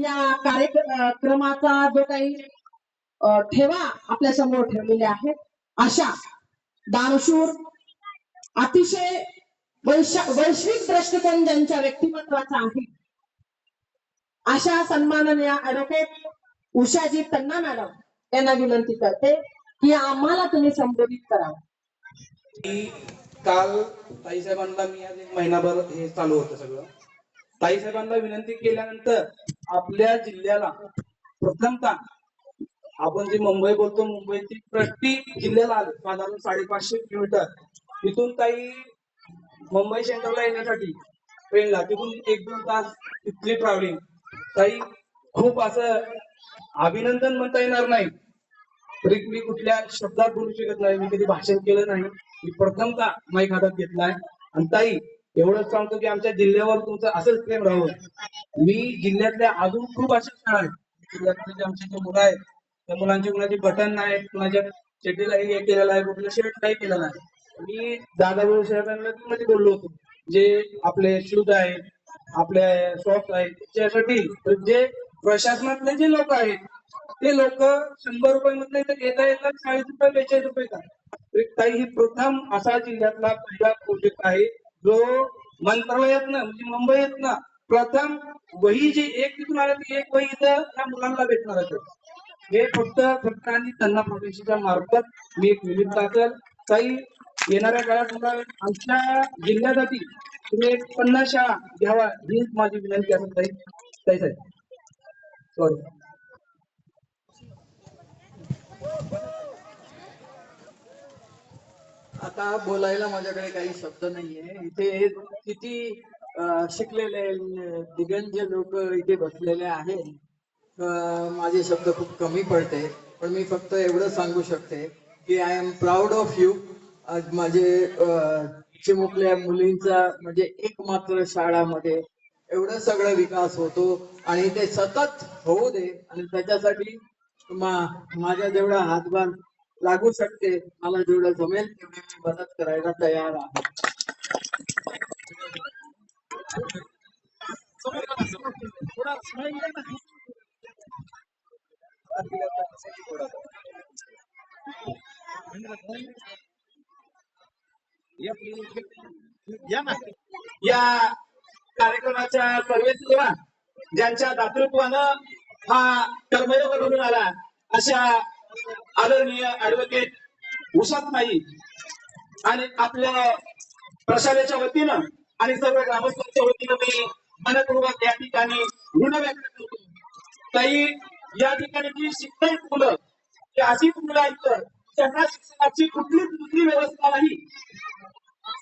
या कार्यक्रमाचा जो काही ठेवा आपल्यासमोर ठेवलेले आहेत अशा दानशूर अतिशय वैश्विक दृष्टिकोन ज्यांच्या व्यक्तिमत्वाचा आहे अशा सन्माननीय ऍडव्होकेट उषाजी तन्ना मॅडम यांना विनंती करते की आम्हाला तुम्ही संबोधित करा. काल ताईसाहेबांना मी आज एक महिनाभर हे चालू होतं सगळं. ताईसाहेबांना विनंती केल्यानंतर आपल्या जिल्ह्याला प्रथमतः आपण जे मुंबई बोलतो मुंबईची प्रत्येक जिल्ह्याला आले. साधारण साडेपाचशे किलोमीटर. तिथून ताई मुंबई सेंटरला येण्यासाठी ट्रेनला. तिथून एक दोन तास तिथली ट्रॅव्हलिंग ताई खूप असं अभिनंदन म्हणता येणार नाही. तरी मी कुठल्या शब्दात बोलू शकत नाही. मी कधी भाषण केलं नाही. मी प्रथमतः माईक हातात घेतलाय. आणि ताई एवढंच सांगतो की आमच्या जिल्ह्यावर तुमचं असंच प्रेम राहू मी जिल्ह्यातल्या अजून खूप अशा शाळा आहेत. जिल्ह्यातले आमचे जे मुलं आहेत त्या मुलांचे कुणाचे बटन नाही कुणाच्या चड्डीला हे केलेलं आहे कुठल्या शर्ट नाही केलेलं आहे. मी दादाभाऊ साहेबांना मध्ये बोललो होतो जे आपले शूज आहेत आपले सॉक्स आहेत त्याच्यासाठी जे प्रशासनातले जे लोक आहेत ते लोक शंभर रुपये मधले तर येता येतात चाळीस रुपये बेचाळीस रुपये का ही प्रथम असा जिल्ह्यातला पहिला प्रोजेक्ट आहे. जो मंत्रालयातनं म्हणजे मुंबईतनं प्रथम वही जी एक तिथून आले ती एक वही इथं त्या मुलांना भेटणार आहे. हे फक्त फक्त आणि त्यांना फाउंडेशनच्या मार्फत मी एक विविध दाखल काही येणाऱ्या काळात मला आमच्या जिल्ह्यासाठी तुम्ही एक पन्नास शाळा घ्यावा हीच माझी विनंती असं काही साहेब. सॉरी आता बोलायला माझ्याकडे काही शब्द नाहीये. इथे किती शिकलेले दिगंज लोक इथे बसलेले आहेत. माझे शब्द खूप कमी पडते. पण मी फक्त एवढं सांगू शकते की I am proud of you आज माझे चिमुकल्या मुलींचा म्हणजे एकमात्र शाळामध्ये एवढं सगळं विकास होतो आणि ते सतत होऊ दे आणि त्याच्यासाठी माझ्या जेवढा हातभार लागू शकते. मला जेवढं जमेल तेवढी मी मदत करायला तयार आहे. या कार्यक्रमाच्या सर्वेसेवा ज्यांच्या दातृत्वानं हा कर्मयोग घडून आला अशा आदरणीय ऍडव्होकेट उषात नाही आणि आपल्या प्रशालेच्या वतीनं आणि सर्व ग्रामस्थांच्या वतीनं मी मनपूर्वक या ठिकाणी ऋण व्यक्त करतो. ताई या ठिकाणी जी शिक्षण मुलं की अशीच मुलं आहेत त्यांना शिक्षणाची कुठलीच दुसरी व्यवस्था नाही.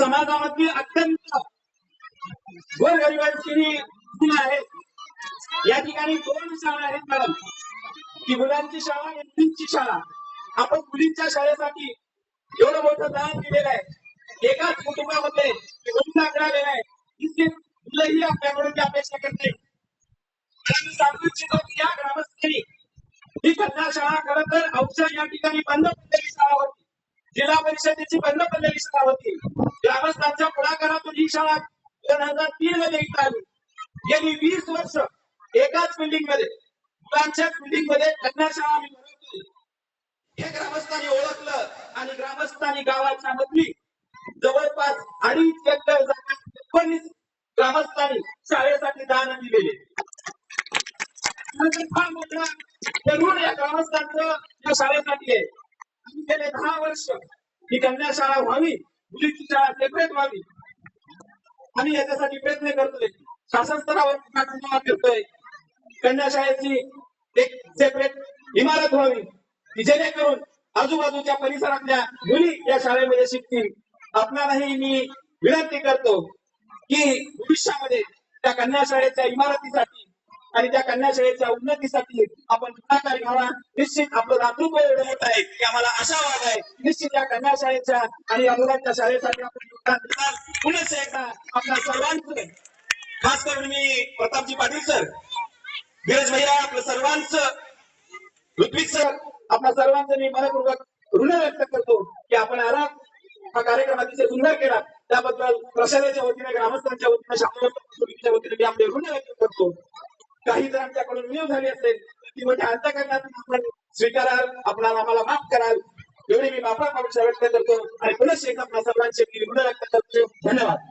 समाजामधली अत्यंत गोरगरिबांची ही मुलं आहेत. या ठिकाणी दोन शाळा आहेत मॅडम. की मुलांची शाळा मुलींची शाळा. आपण मुलींच्या शाळेसाठी एवढं मोठं दान दिलेलं आहे. एकाच कुटुंबामध्ये मुलींना मिळालेलं आहे इतके मुलंही आपल्याकडून ती अपेक्षा करते आणि मी सांगू इच्छितो की या ग्रामस्थांनी ही कन्या शाळा खरं तर औषध या ठिकाणी बंद पडलेली शाळा होती. जिल्हा परिषदेची बंद पडलेली शाळा होती. ग्रामस्थांच्या पुढाकारातून ही शाळा दोन हजार तीन मध्ये इथं आली. गेली वीस वर्ष एकाच बिल्डिंगमध्ये. मुलांच्या बिल्डिंगमध्ये कन्या शाळा आम्ही भरवतोय हे ग्रामस्थांनी ओळखलं आणि ग्रामस्थांनी गावाच्या मधली जवळपास अडीच एकर जागा एकोणीस ग्रामस्थांनी शाळेसाठी दान दिलेले. म्हणजे फार मोठा जरूर या ग्रामस्थांचं या शाळेसाठी आहे. आम्ही गेले दहा वर्ष ही कन्या शाळा व्हावी मुलीची शाळा सेपरेट व्हावी. आम्ही याच्यासाठी प्रयत्न करतोय. शासन स्तरावर पाठिंबा करतोय कन्या शाळेची एक सेपरेट इमारत व्हावी. की जेणेकरून आजूबाजूच्या परिसरातल्या मुली या शाळेमध्ये शिकतील. आपणालाही मी विनंती करतो की भविष्यामध्ये त्या कन्या शाळेच्या इमारतीसाठी आणि त्या कन्या शाळेच्या उन्नतीसाठी आपण पुढाकार घ्यावा. निश्चित आपलं दातृत्व एवढं होत आहे की आम्हाला आशा वाद आहे. निश्चित या कन्या शाळेच्या आणि या मुलांच्या शाळेसाठी आपण योगदान देणार. पुन्हा एकदा आपल्या सर्वांचं खास करून मी प्रतापजी पाटील सर धीरज भैया आपलं सर्वांचं ऋत्विक सर आपल्या सर्वांचं मी मनपूर्वक ऋण व्यक्त करतो की आपण आराम हा कार्यक्रम अतिशय सुंदर केला. त्याबद्दल प्रशालेच्या वतीने ग्रामस्थांच्या वतीने शाळेच्या वतीने मी आपले ऋण व्यक्त करतो. काही जर आमच्याकडून झाली असेल तर ती म्हणजे अंतकरणातून आपण स्वीकाराल आपणाला आम्हाला माफ कराल. एवढी मी बापा अपेक्षा व्यक्त करतो. आणि पुनश्च एकदा आपल्या सर्वांचे मी ऋण व्यक्त करतो. धन्यवाद.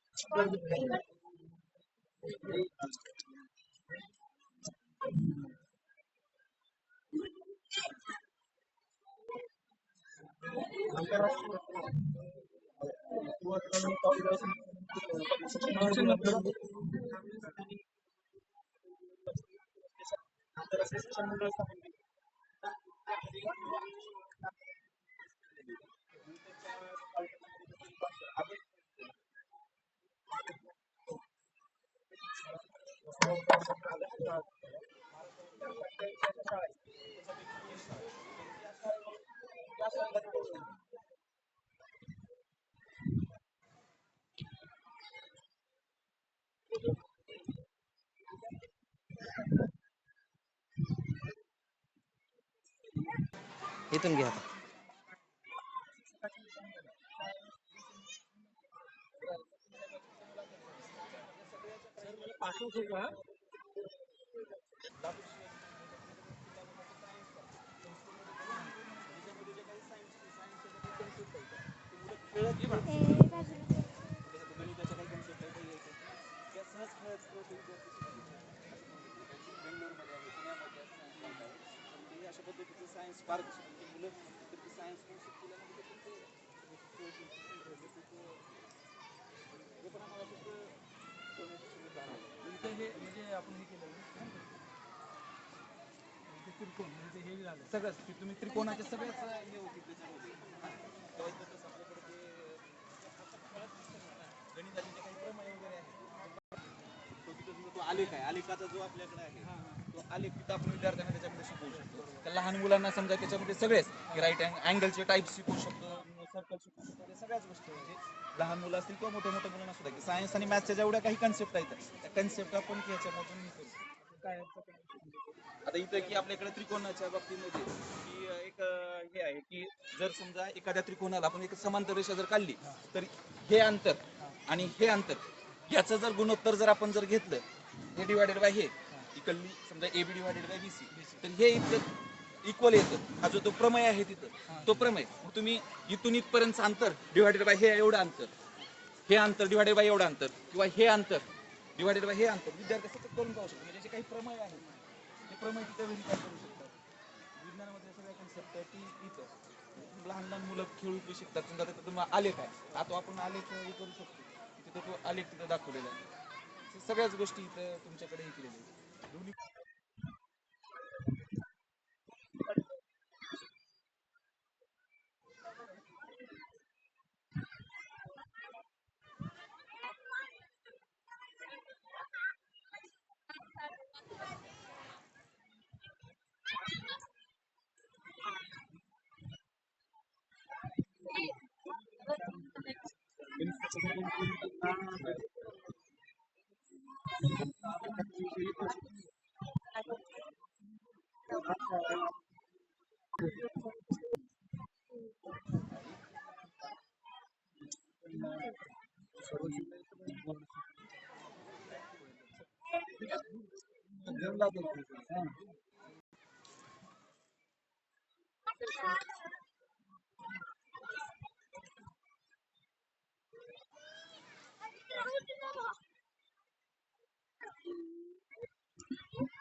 Hampir इथून घ्या आता. अशा पद्धतीचं सायन्स पार्क मुलं सायन्स पण पण आम्हाला इथे हे म्हणजे आपण हे केलं त्रिकोण म्हणजे हे झालं. सगळंच की तुम्ही त्रिकोणाचे सगळेच हे होते ते गणिताचे जे काही प्रमेय वगैरे आहेत तो तिथं सुद्धा तो आलेख आहे. आलेखाचा जो आपल्याकडे आहे तो आलेख तिथं आपण विद्यार्थ्यांना त्याच्यामध्ये शिकवू शकतो. त्या लहान मुलांना समजा त्याच्यामध्ये सगळेच की राईट अँगलचे टाईप शिकवू शकतो. सर्कल शकतो त्या सगळ्याच गोष्टी म्हणजे लहान मुलं असतील किंवा मोठ्या मोठ्या मुलांना सुद्धा की सायन्स आणि मॅथ्सच्या जेवढ्या काही कन्सेप्ट आहेत त्या कन्सेप्ट आपण शकतो. काय? आता इथं की आपल्याकडे त्रिकोणाच्या बाबतीमध्ये की एक हे आहे की जर समजा एखाद्या त्रिकोणाला आपण एक समांतर रेषा जर काढली तर हे अंतर आणि हे अंतर याचं जर गुणोत्तर जर आपण जर घेतलं हे डिवायडेड बाय हे इकल्ली समजा A B divided by B C तर हे इतकं इक्वल येतं. हा जो तो प्रमेय आहे तिथं. तो प्रमेय. मग तुम्ही इथून इथपर्यंत अंतर डिवायडेड बाय हे एवढं अंतर. हे अंतर डिवायडेड बाय एवढं अंतर. किंवा हे अंतर डिवायडेड बाय हे अंतर. विद्यार्थी सतत करून पाहू शकतो. म्हणजे जे काही प्रमेय आहे ते प्रमेय तिथं व्हेरीफाय करू शकतात विज्ञानामध्ये सगळ्या कन्सेप्ट आहे ती इथं. लहान लहान मुलं खेळू शिकतात. समजा तिथं तुम्हाला आलेख आहे. आता आपण आलेख हे करू शकतो. तिथं तो आलेख तिथं दाखवलेला आहे. सगळ्याच गोष्टी इथं तुमच्याकडे हे केलेल्या आहेत. दोन्ही Ele fazendo